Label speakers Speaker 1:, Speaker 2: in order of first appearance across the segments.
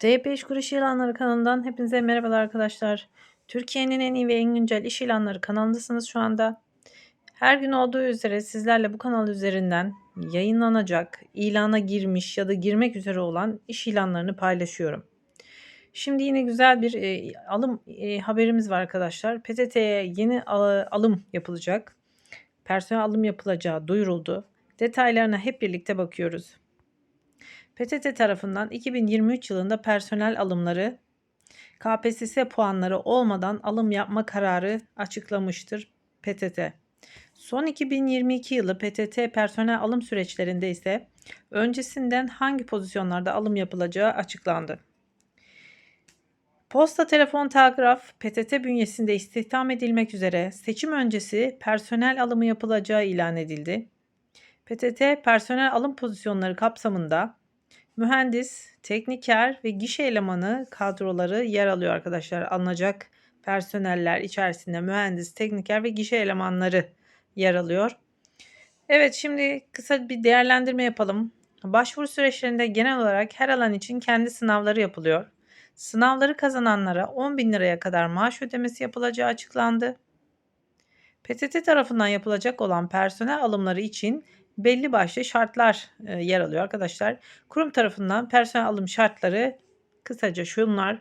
Speaker 1: D5 İş Kuruş İlanları kanalından hepinize merhabalar arkadaşlar. Türkiye'nin en iyi ve en güncel iş ilanları kanalındasınız şu anda. Her gün olduğu üzere sizlerle bu kanal üzerinden yayınlanacak, ilana girmiş ya da girmek üzere olan iş ilanlarını paylaşıyorum. Şimdi yine güzel bir e, alım e, haberimiz var arkadaşlar. PTT'ye yeni a- alım yapılacak. Personel alım yapılacağı duyuruldu. Detaylarına hep birlikte bakıyoruz. PTT tarafından 2023 yılında personel alımları KPSS puanları olmadan alım yapma kararı açıklamıştır PTT. Son 2022 yılı PTT personel alım süreçlerinde ise öncesinden hangi pozisyonlarda alım yapılacağı açıklandı. Posta, telefon, telgraf PTT bünyesinde istihdam edilmek üzere seçim öncesi personel alımı yapılacağı ilan edildi. PTT personel alım pozisyonları kapsamında mühendis, tekniker ve gişe elemanı kadroları yer alıyor arkadaşlar. Alınacak personeller içerisinde mühendis, tekniker ve gişe elemanları yer alıyor. Evet şimdi kısa bir değerlendirme yapalım. Başvuru süreçlerinde genel olarak her alan için kendi sınavları yapılıyor. Sınavları kazananlara 10 bin liraya kadar maaş ödemesi yapılacağı açıklandı. PTT tarafından yapılacak olan personel alımları için belli başlı şartlar e, yer alıyor arkadaşlar. Kurum tarafından personel alım şartları kısaca şunlar.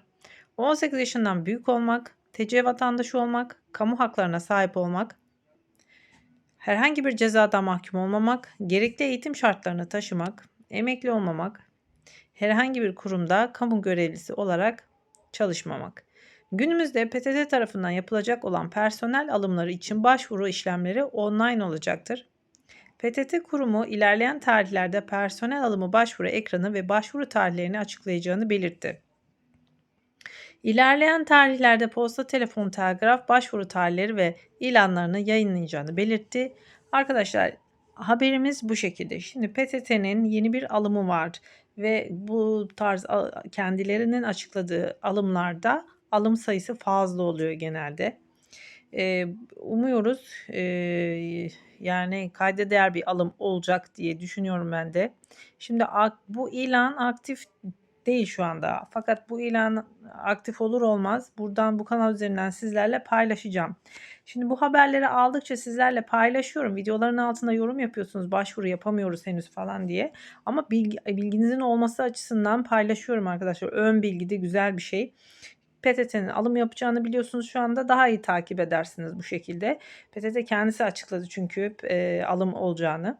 Speaker 1: 18 yaşından büyük olmak, TC vatandaşı olmak, kamu haklarına sahip olmak, herhangi bir cezadan mahkum olmamak, gerekli eğitim şartlarını taşımak, emekli olmamak, herhangi bir kurumda kamu görevlisi olarak çalışmamak. Günümüzde PTT tarafından yapılacak olan personel alımları için başvuru işlemleri online olacaktır. PTT kurumu ilerleyen tarihlerde personel alımı başvuru ekranı ve başvuru tarihlerini açıklayacağını belirtti. İlerleyen tarihlerde posta, telefon, telgraf başvuru tarihleri ve ilanlarını yayınlayacağını belirtti. Arkadaşlar haberimiz bu şekilde. Şimdi PTT'nin yeni bir alımı var ve bu tarz kendilerinin açıkladığı alımlarda alım sayısı fazla oluyor genelde. Umuyoruz yani kayda değer bir alım olacak diye düşünüyorum ben de. Şimdi bu ilan aktif değil şu anda. Fakat bu ilan aktif olur olmaz buradan bu kanal üzerinden sizlerle paylaşacağım. Şimdi bu haberleri aldıkça sizlerle paylaşıyorum. Videoların altında yorum yapıyorsunuz. Başvuru yapamıyoruz henüz falan diye. Ama bilgi, bilginizin olması açısından paylaşıyorum arkadaşlar. Ön bilgi de güzel bir şey. PTT'nin alım yapacağını biliyorsunuz şu anda daha iyi takip edersiniz bu şekilde. PTT kendisi açıkladı çünkü e, alım olacağını.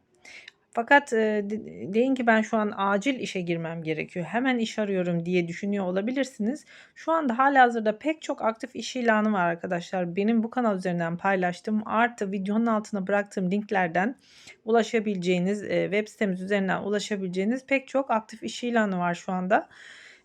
Speaker 1: Fakat e, deyin ki ben şu an acil işe girmem gerekiyor. Hemen iş arıyorum diye düşünüyor olabilirsiniz. Şu anda halihazırda pek çok aktif iş ilanı var arkadaşlar. Benim bu kanal üzerinden paylaştığım artı videonun altına bıraktığım linklerden ulaşabileceğiniz e, web sitemiz üzerinden ulaşabileceğiniz pek çok aktif iş ilanı var şu anda.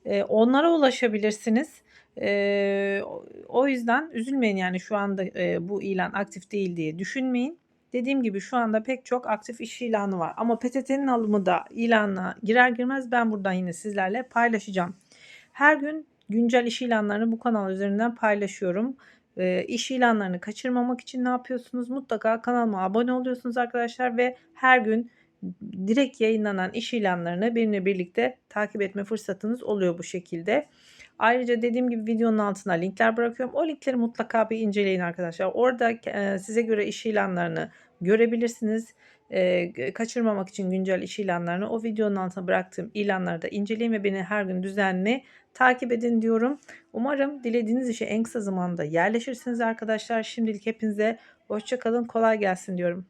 Speaker 1: E, onlara ulaşabilirsiniz. E, o yüzden üzülmeyin yani şu anda e, bu ilan aktif değil diye düşünmeyin. Dediğim gibi şu anda pek çok aktif iş ilanı var. Ama PTT'nin alımı da ilanına girer girmez ben buradan yine sizlerle paylaşacağım. Her gün güncel iş ilanlarını bu kanal üzerinden paylaşıyorum. E, iş ilanlarını kaçırmamak için ne yapıyorsunuz? Mutlaka kanalıma abone oluyorsunuz arkadaşlar ve her gün direkt yayınlanan iş ilanlarını benimle birlikte takip etme fırsatınız oluyor bu şekilde. Ayrıca dediğim gibi videonun altına linkler bırakıyorum. O linkleri mutlaka bir inceleyin arkadaşlar. Orada e, size göre iş ilanlarını görebilirsiniz. E, kaçırmamak için güncel iş ilanlarını o videonun altına bıraktığım ilanları da inceleyin ve beni her gün düzenli takip edin diyorum. Umarım dilediğiniz işe en kısa zamanda yerleşirsiniz arkadaşlar. Şimdilik hepinize hoşçakalın kolay gelsin diyorum.